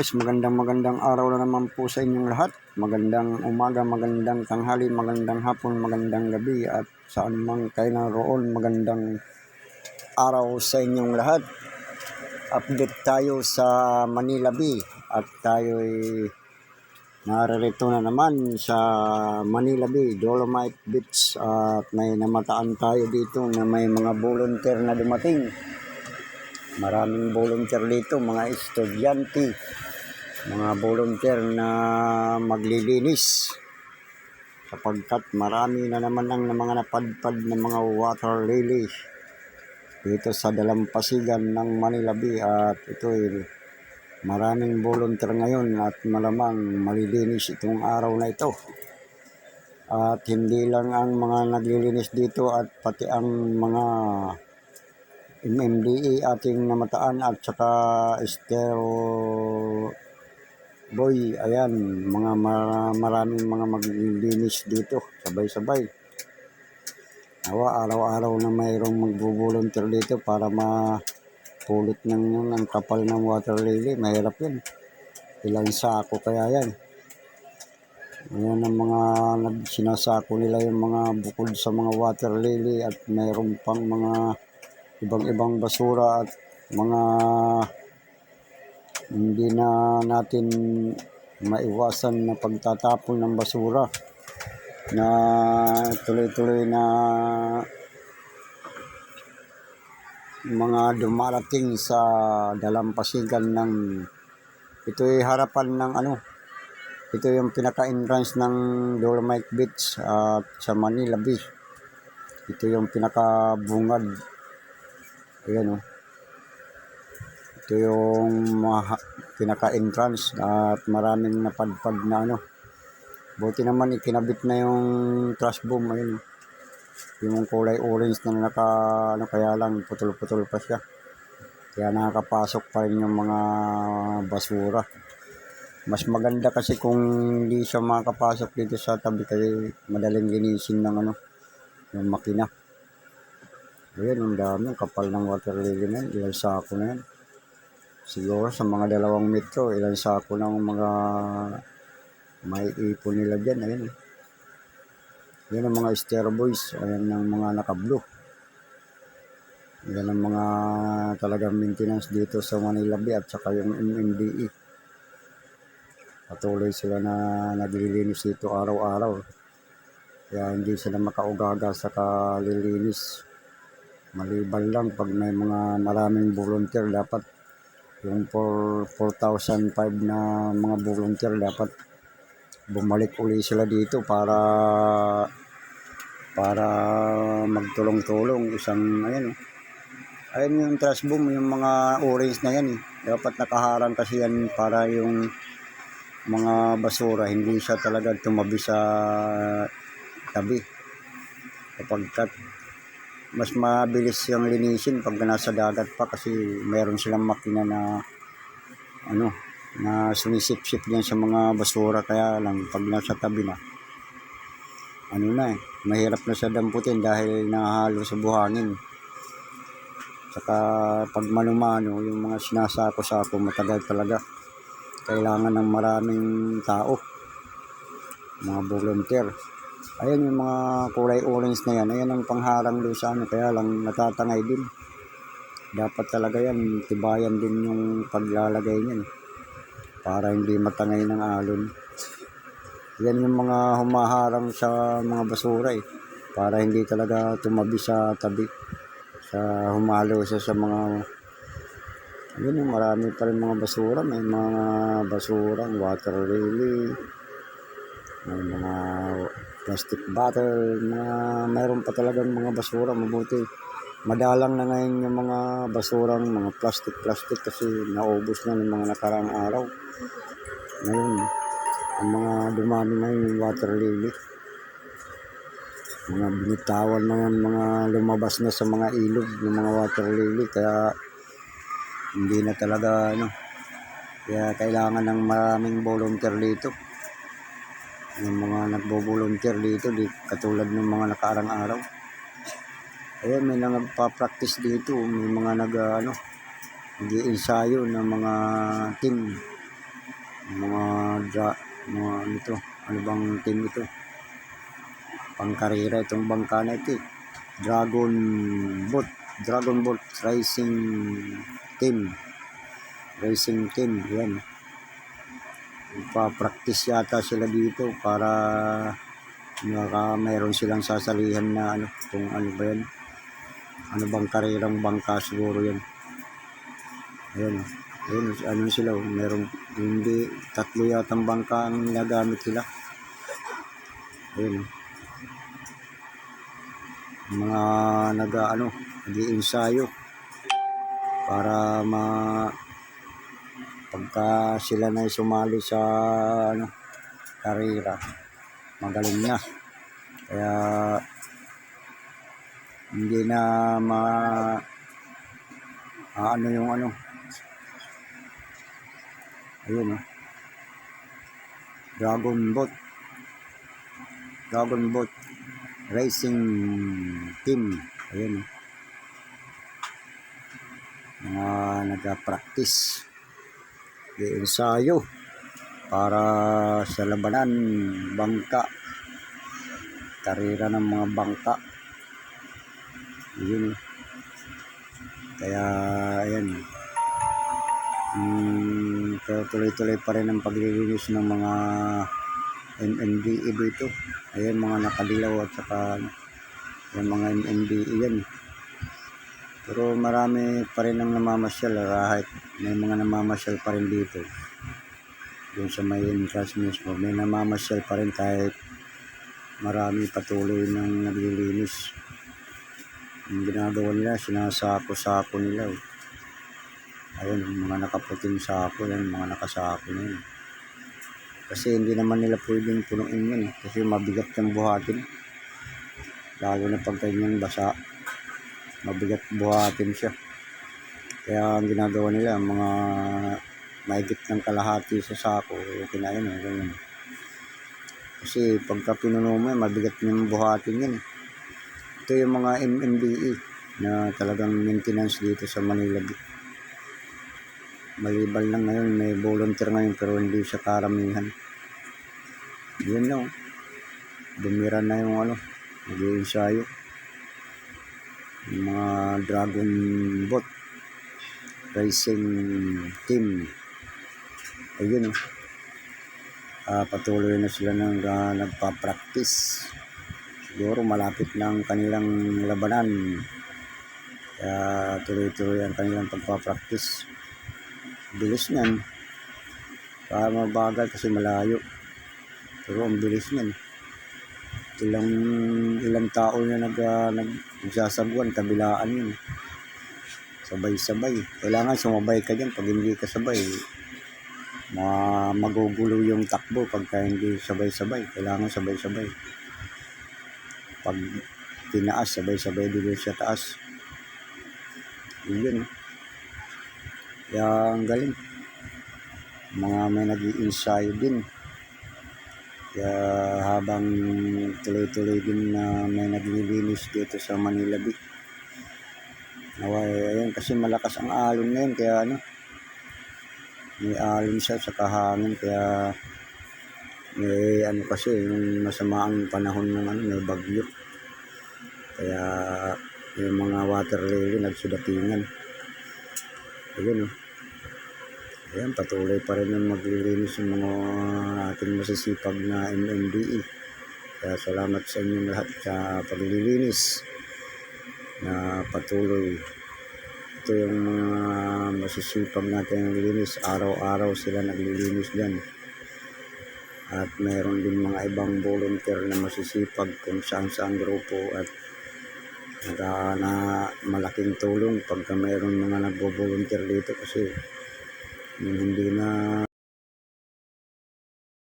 guys, magandang magandang araw na naman po sa inyong lahat. Magandang umaga, magandang tanghali, magandang hapon, magandang gabi at saan man kayo naroon, magandang araw sa inyong lahat. Update tayo sa Manila Bay at tayo'y naririto na naman sa Manila Bay, Dolomite Beach at may namataan tayo dito na may mga volunteer na dumating. Maraming volunteer dito, mga estudyante, mga volunteer na maglilinis. Sapagkat marami na naman ang mga napadpad na mga water lilies dito sa dalampasigan ng Manila Bay at ito ay maraming volunteer ngayon at malamang malilinis itong araw na ito. At hindi lang ang mga naglilinis dito at pati ang mga MMDA ating namataan at saka Estero Boy, ayan, mga mara- maraming mga maglilinis dito, sabay-sabay. Nawa, araw-araw na mayroong magbo-volunteer dito para mapulot ng yun, ang kapal ng water lily. Mahirap yun. Ilang sako kaya yan. Ayan ang mga sinasako nila yung mga bukod sa mga water lily at mayroon pang mga ibang-ibang basura at mga hindi na natin maiwasan na pagtatapon ng basura na tuloy-tuloy na mga dumarating sa dalampasigan ng ito ay harapan ng ano ito yung pinaka-entrance ng Dolomite Beach at sa Manila Beach. Ito yung pinaka-bungad. Ayan o ito yung pinaka-entrance at maraming napadpad na ano. Buti naman ikinabit na yung trash boom ayun. Yung kulay orange na naka ano kaya lang putol-putol pa siya. Kaya nakakapasok pa rin yung mga basura. Mas maganda kasi kung hindi siya makakapasok dito sa tabi kasi madaling linisin ng ano yung makina. Ayun ang dami. Ang kapal ng water lily na yan ilang sako na yan siguro sa mga dalawang metro ilang sako ng mga may ipon nila dyan ayun. Eh. yan ang mga Estero Boys ayan ang mga naka-blue. Yan ang mga talagang maintenance dito sa Manila Bay at saka yung MMDE patuloy sila na naglilinis dito araw-araw. Kaya hindi sila makaugaga sa kalilinis. Maliban lang pag may mga maraming volunteer dapat yung 4 4,005 na mga volunteer dapat bumalik uli sila dito para para magtulong-tulong isang ayan oh. ayun yung trash boom yung mga orange na yan eh. dapat nakaharang kasi yan para yung mga basura hindi siya talaga tumabi sa tabi kapag kat mas mabilis yung linisin pag nasa dagat pa kasi meron silang makina na ano na sumisip-sip yan sa mga basura. Kaya lang pag nasa tabi na ano na eh mahirap na siya damputin dahil nahalo sa buhangin. Saka pag manumano yung mga sinasako-sako matagal talaga. Kailangan ng maraming tao mga volunteer Ayan yung mga kulay orange na yan. Ayan ang pangharang doon sa ano. Kaya lang natatangay din. Dapat talaga yan. Tibayan din yung paglalagay niyan. Para hindi matangay ng alon. Yan yung mga humaharang sa mga basura eh. Para hindi talaga tumabi sa tabi. Sa humalo siya sa mga yun yung marami pa rin mga basura. May mga basurang water lily. May mga plastic bottle, mga mayroon pa talagang mga basura, mabuti. Madalang na ngayon yung mga basurang, mga plastic-plastic kasi naubos na ng mga nakaraang araw. Ngayon, ang mga dumami ngayon yung water lily. Mga binitawan na yan, mga lumabas na sa mga ilog ng mga water lily, kaya hindi na talaga, ano, kaya kailangan ng maraming volunteer dito yung mga nagbo-volunteer dito di katulad ng mga nakaarang araw ayun may nagpa-practice dito may mga nag ano nag-iensayo ng mga team mga dra, mga ano to, ano bang team ito? Pangkarera itong bangka na ito eh. Dragon Boat, Dragon Boat Racing Team. Racing Team, yan. Pa-practice yata sila dito para Baka mayroon silang sasalihan na ano, kung ano ba yan. Ano bang karirang bangka siguro yan. Ayun. Ayun, ano sila, oh, meron, hindi, tatlo yatang bangka ang nagamit sila. Ayun. oh. Mga naga, ano, nag-iinsayo para ma pagka sila na sumali sa ano karera magaling na. Kaya hindi na ma ano yung ano. Ayun oh. Dragon Boat. Dragon Boat Racing Team. Ayun oh. mga nagka-practice ensayo para sa labanan bangka. Karera ng mga bangka. Yun. Kaya ayan. Mm, tuloy-tuloy pa rin ang paglilinis ng mga MMDE dito. Ayan mga nakadilaw at saka yung mga MMDE yan pero marami pa rin ang namamasyal kahit may mga namamasyal pa rin dito. Doon sa may entrance mismo may namamasyal pa rin kahit marami patuloy nang naglilinis. Yung ginagawa nila sinasako-sako nila eh. ayun mga nakaputing sako yan mga nakasako na yun kasi hindi naman nila pwedeng punuin yun eh. kasi mabigat yung buhatin. Lalo na pag kanyang basa mabigat buhatin siya kaya ang ginagawa nila mga mahigit ng kalahati sa sako kinain eh, ganyan. Kasi pagka pinuno mo, mabigat yung buhatin yan. eh. Ito yung mga MMDE na talagang maintenance dito sa Manila. Malibal lang ngayon, may volunteer ngayon pero hindi siya karamihan. Yun lang. Bumira na yung ano, nag-iinsayo. Yung mga Dragon Boat racing team. Ayun oh. Ah, patuloy na sila nang uh, nagpa-practice. Siguro malapit ang kanilang labanan. Kaya tuloy-tuloy ang kanilang pagpa-practice. Bilis niyan. Para mabagal kasi malayo. Pero ang bilis niyan. Ilang ilang tao na nag, uh, nag nagsasagwan, kabilaan yun. Sabay-sabay. Kailangan sumabay ka dyan. Pag hindi ka sabay, ma magugulo yung takbo pagka hindi sabay-sabay. Kailangan sabay-sabay. Pag tinaas, sabay-sabay dito sa taas. Yun. Kaya ang galing. Mga may nag ensayo din. Kaya habang tuloy-tuloy din na may naglilinis dito sa Manila Beach. Naway, ayun, kasi malakas ang alon ngayon, kaya ano, may alon siya sa kahangin, kaya may ano kasi, yung masama ang panahon ng ano, may bagyo. Kaya yung mga water lily nagsudatingan. Ayun, oh. Ayan, patuloy pa rin ang maglilinis yung mga ating masisipag na MMDE. Kaya salamat sa inyong lahat sa paglilinis na patuloy. Ito yung mga masisipag natin naglilinis. Araw-araw sila naglilinis dyan. At mayroon din mga ibang volunteer na masisipag kung saan saan grupo at naga na malaking tulong pagka mayroon mga nagbo-volunteer dito kasi yung hindi na